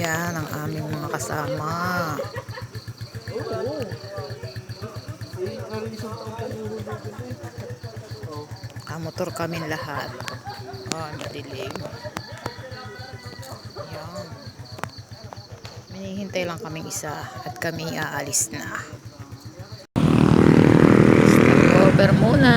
Yan ang aming mga kasama. Kamotor kami lahat. Oh, madilim. Yan. Minihintay lang kaming isa at kami aalis na. Over muna.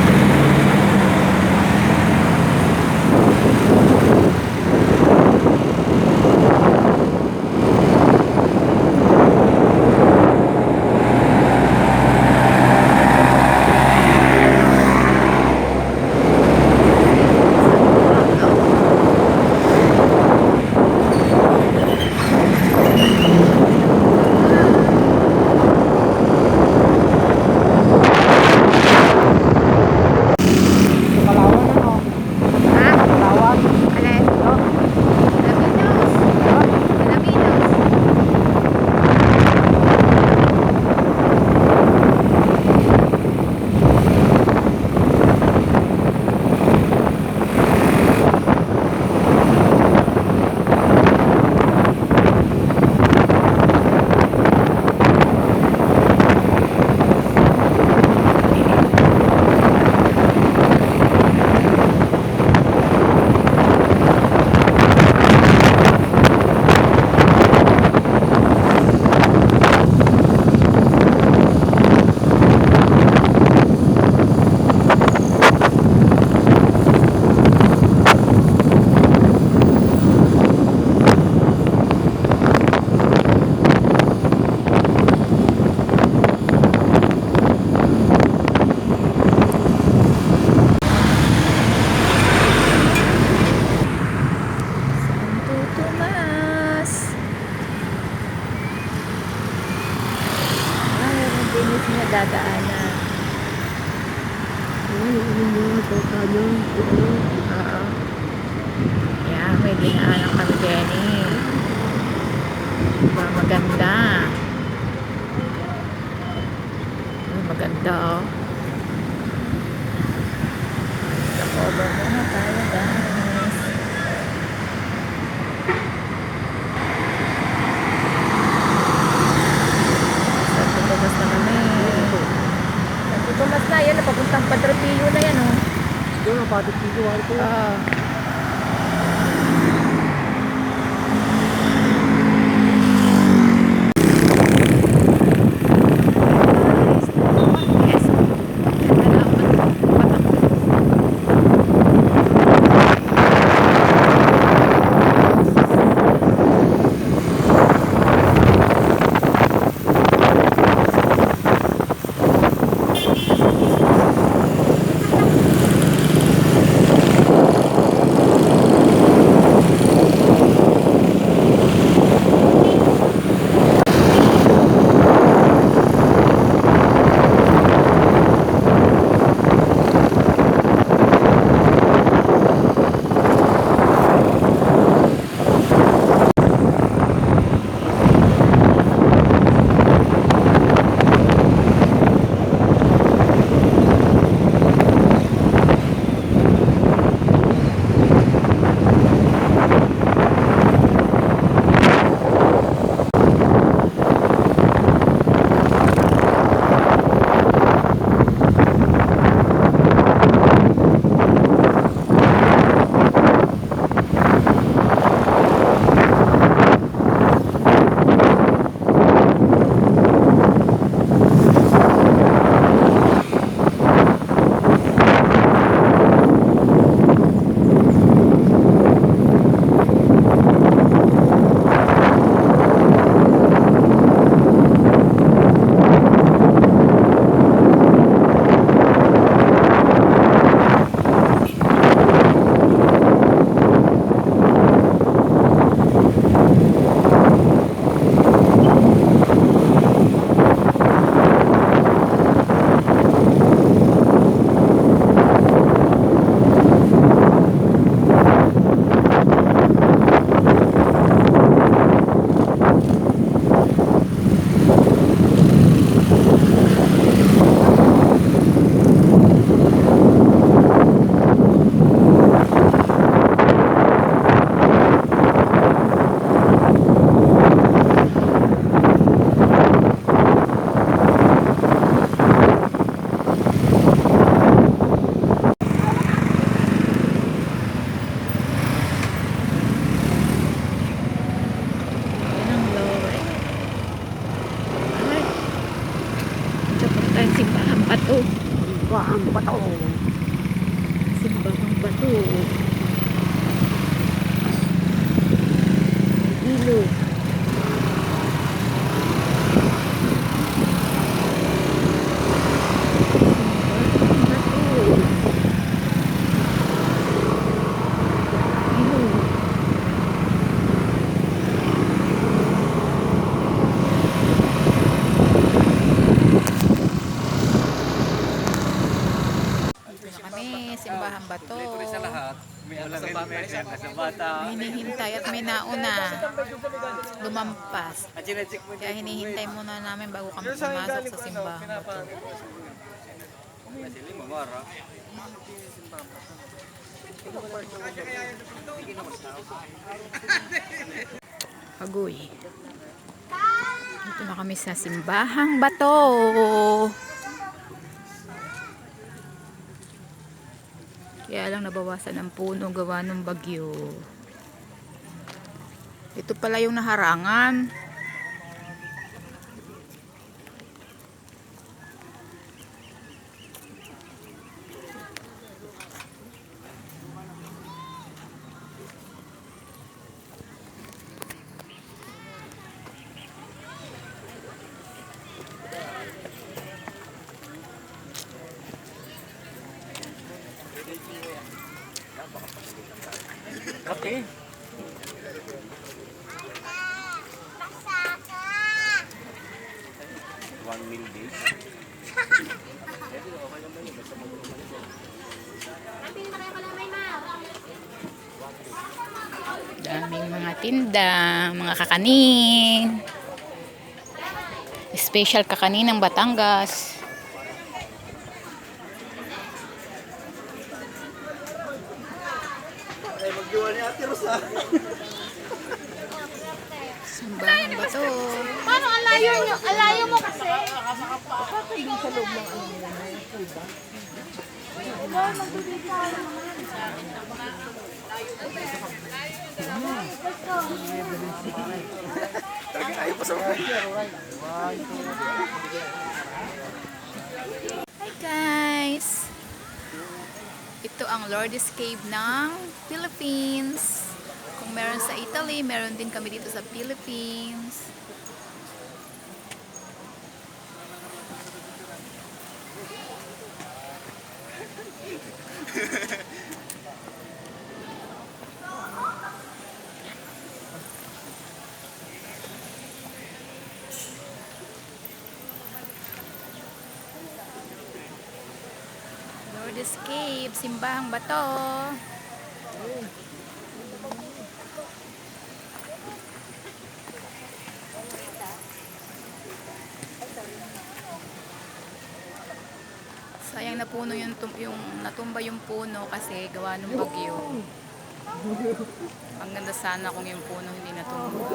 Palawan ano? Ha? Palawan. Alin? Oh. Laminos. Oh. Laminos. Santo Tomas. Ay, ang dinis na dadaanan. Ay, ano mo, tokanya. Oo. Yeah, may dinaanan kami, Jenny. Diba, maganda. Maganda, oh. Muna tayo, guys. Santo Tomas na kami. Santo Tomas na, yan, papuntang Padre Pio na yan, oh. Doon ang patik bata, isa sa bata. Hinihintay at may nauna. Lumampas. Kaya hinihintay muna namin bago kami pumasok sa simbahan. Kasi lima mara. Agoy. Dito na kami sa simbahang bato. Kaya lang nabawasan ang puno gawa ng bagyo. Ito pala yung naharangan. Okay. One meal day. Daming mga tinda, mga kakanin. Special kakanin ng Batangas. Alayo nyo? Alayo mo kasi. Talaga ayaw pa sa mga. Hi guys! Ito ang Lourdes Cave ng Philippines. Kung meron sa Italy, meron din kami dito sa Philippines. Lourdes Cave, Simbahang Bato. Sayang na puno yung, tum- yung natumba yung puno kasi gawa ng bagyo. Ang ganda sana kung yung puno hindi natumba.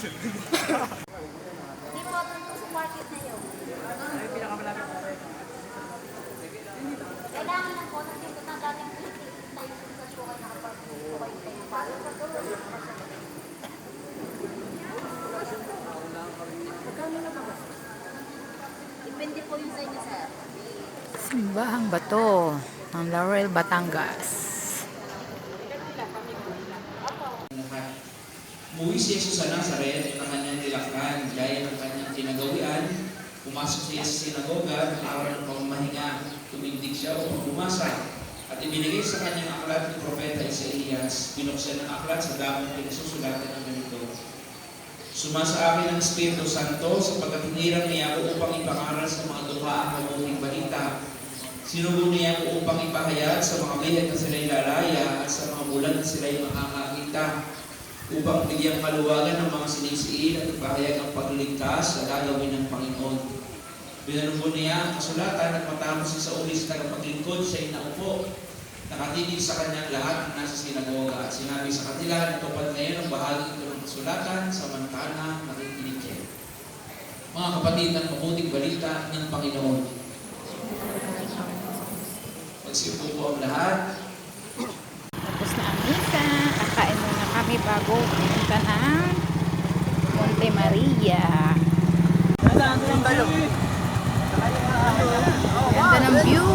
Di po ito sa market na yun. Kailangan lang po nandito na dating Philippines tayo sa sukat na kapag sukat tayo. Paano sa tuloy? Depende po yung sa inyo, sir. Simbahang Bato ng Laurel, Batangas. Umuwi si Jesus sa Nazaret na kanyang nilakhan gaya ng kanyang kinagawian. Pumasok siya sa sinagoga araw ng pamamahinga. Tumindig siya upang bumasa. At ibinigay sa kanyang aklat ni Propeta Isaías. Binuksan ng aklat sa damong pinasusulatan ng ganito. Sumasa akin ang Espiritu Santo sapagkat hinirang niya upang ipangaral sa mga dukha ang mabuting balita. Sinugo niya ako upang ipahayag sa mga bihet na sila'y lalaya at sa mga bulan na sila'y makakakita upang bigyang kaluwagan ng mga sinisiin at ipahayag ang pagliligtas sa gagawin ng Panginoon. Binanubo niya ang kasulatan at matapos sa uli sa tagapaglingkod siya inaupo. Nakatinig sa kanyang lahat ng nasa sinagoga at sinabi sa kanila na tupad ngayon ang bahagi ito ng kasulatan samantala nakikinig kayo. Mga kapatid ng mabuting balita ng Panginoon. Magsiupo po ang lahat. Tapos na ang misa. Kakain muna kami bago pumunta ng Monte Maria. Ganda ng view.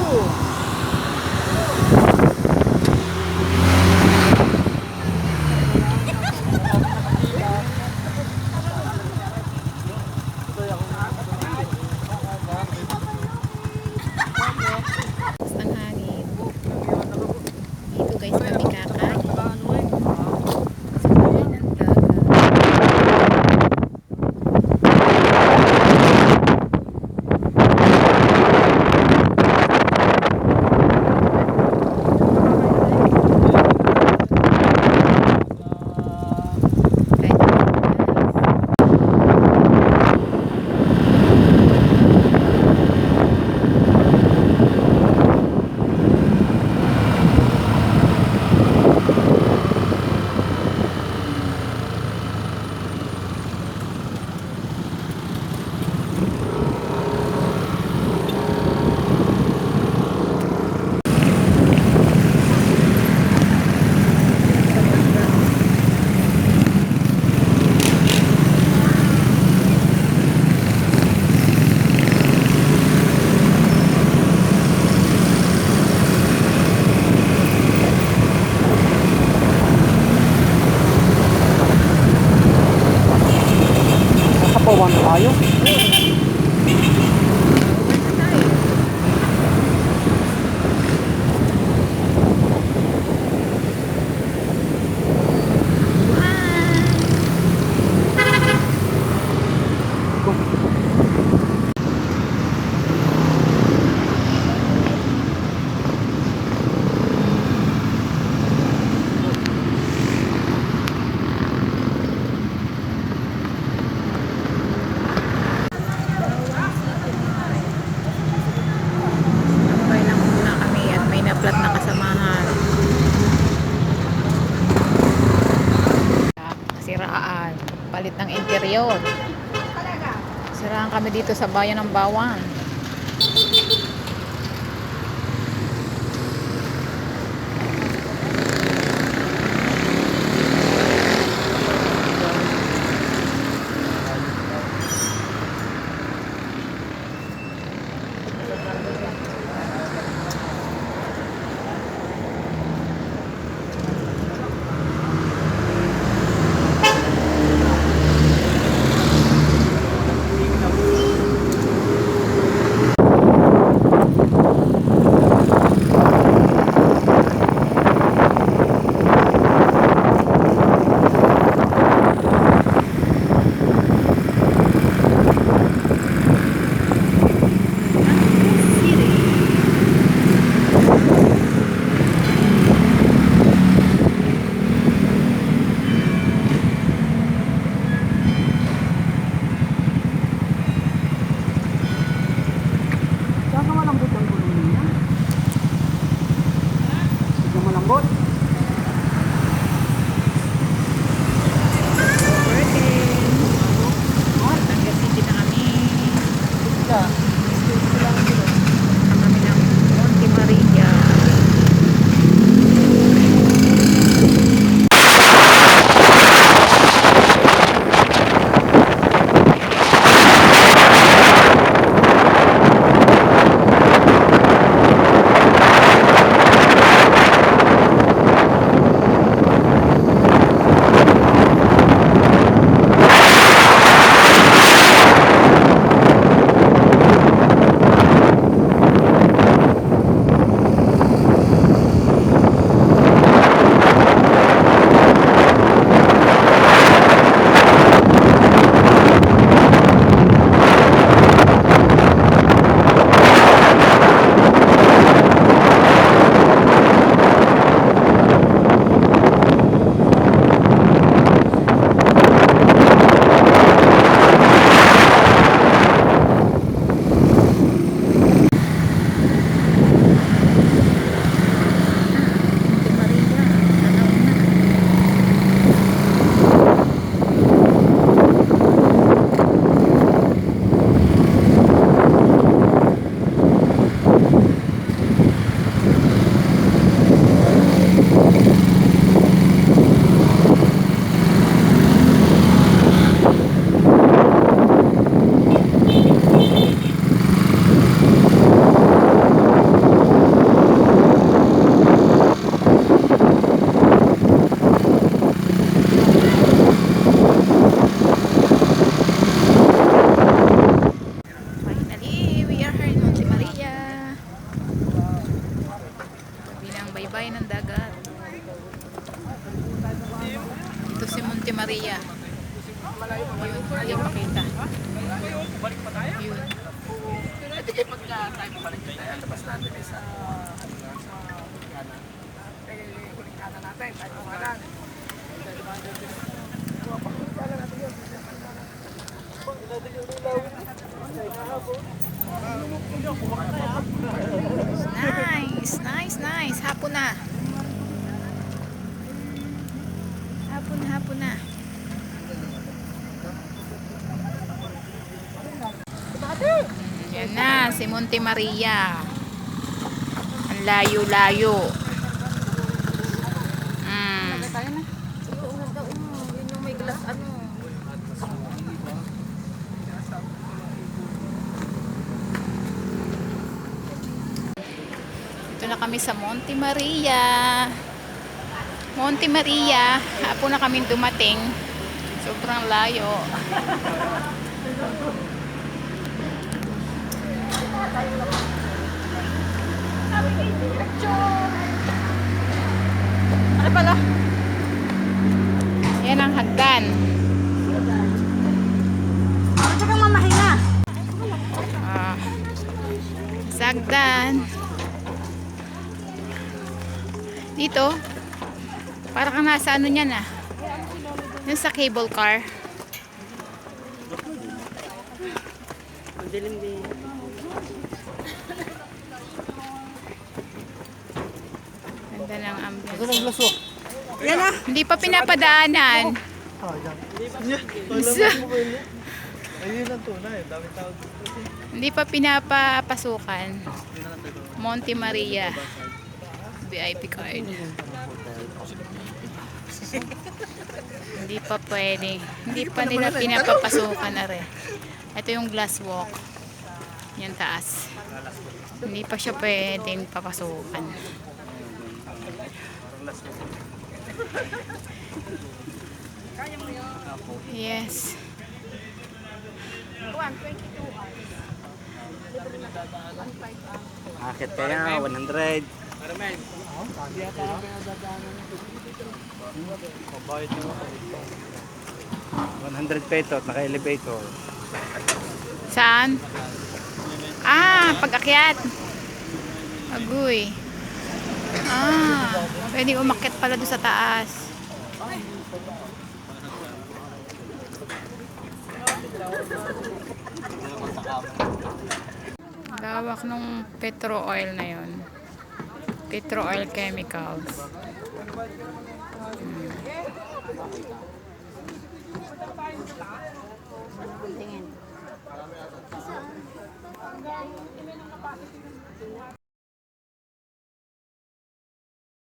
Ano tayo. ngayon. Sarahan kami dito sa bayan ng Bawang. Nice, nice, nice. Hapon na. Hapon, hapon na. Yan na, si Monte Maria. Ang layo-layo. na kami sa Monte Maria. Monte Maria, hapon na kami dumating. Sobrang layo. ano pala? Yan ang hagdan. Ano ka mamahinga? Ah, sagdan. Dito, para kang nasa ano niyan ah. Yung sa cable car. Ganda ng ambience. Ito ng laso. Hindi pa pinapadaanan. Ah, yan. Alam mo ba yun? Ayun ang tunay. Dami tao. Hindi pa pinapapasukan. Monte Maria. VIP card. Hindi pa pwede. Hindi pa nila pinapapasukan na rin. Ito yung glass walk. Yan taas. Hindi pa siya pwedeng papasukan. Yes. Akit kaya, 100. Bayad nyo ako. 100 pesos, naka-elevator. Saan? Ah, pag-akyat. Agoy. Ah, pwede umakyat pala doon sa taas. Lawak nung petro oil na yon. Petro oil chemicals. Tingin.